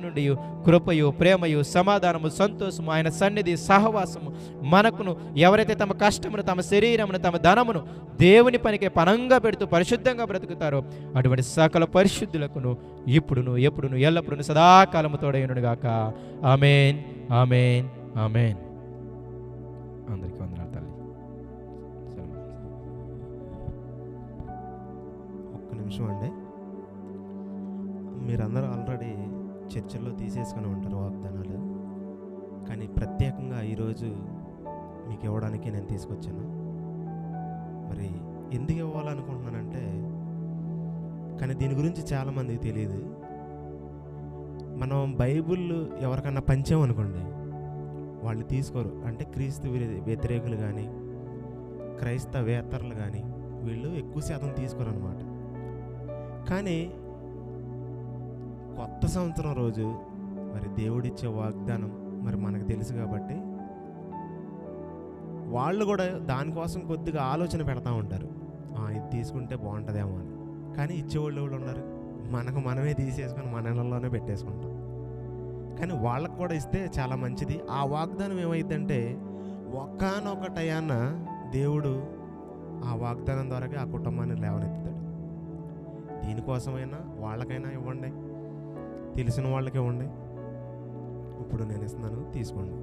నుండి కృపయు ప్రేమయు సమాధానము సంతోషము ఆయన సన్నిధి సహవాసము మనకును ఎవరైతే తమ కష్టమును తమ శరీరమును తమ ధనమును దేవుని పనికి పనంగా పెడుతూ పరిశుద్ధంగా బ్రతుకుతారో అటువంటి సకల పరిశుద్ధులకును ఇప్పుడును ఎప్పుడును ఎల్లప్పుడును సదాకాలము తోడైనడుగాక ఆమెన్ ఆమెన్ ఆమెన్. అందరికీ వందనాలు తల్లి. ఒక్క నిమిషం అండి. మీరందరూ ఆల్రెడీ చర్చల్లో తీసేసుకుని ఉంటారు వాగ్దానాలు. కానీ ప్రత్యేకంగా ఈరోజు మీకు ఇవ్వడానికి నేను తీసుకొచ్చాను. మరి ఎందుకు ఇవ్వాలనుకుంటున్నానంటే కానీ దీని గురించి చాలామందికి తెలియదు. మనం బైబిల్ ఎవరికన్నా పంచామనుకోండి వాళ్ళు తీసుకోరు. అంటే క్రీస్తు వ్యతిరేకులు కానీ క్రైస్తవేతరులు కానీ వీళ్ళు ఎక్కువ శాతం తీసుకోరు అనమాట కానీ కొత్త సంవత్సరం రోజు మరి దేవుడిచ్చే వాగ్దానం మరి మనకు తెలుసు కాబట్టి వాళ్ళు కూడా దానికోసం కొద్దిగా ఆలోచన పెడతా ఉంటారు. ఇది తీసుకుంటే బాగుంటుందేమో అని. కానీ ఇచ్చేవాళ్ళు ఎవరు ఉన్నారు? మనకు మనమే తీసేసుకొని మన ఇళ్ళలోనే పెట్టేసుకుంటాం. కానీ వాళ్ళకు కూడా ఇస్తే చాలా మంచిది. ఆ వాగ్దానం ఏమైందంటే ఒక్కనొక టయాన దేవుడు ఆ వాగ్దానం ద్వారా ఆ కుటుంబాన్ని లేవనెత్తుతాడు. దీనికోసమైనా వాళ్ళకైనా ఇవ్వండి. తెలిసిన వాళ్ళకి ఇవ్వండి ఇప్పుడు నేను ఇస్తున్నాను తీసుకోండి.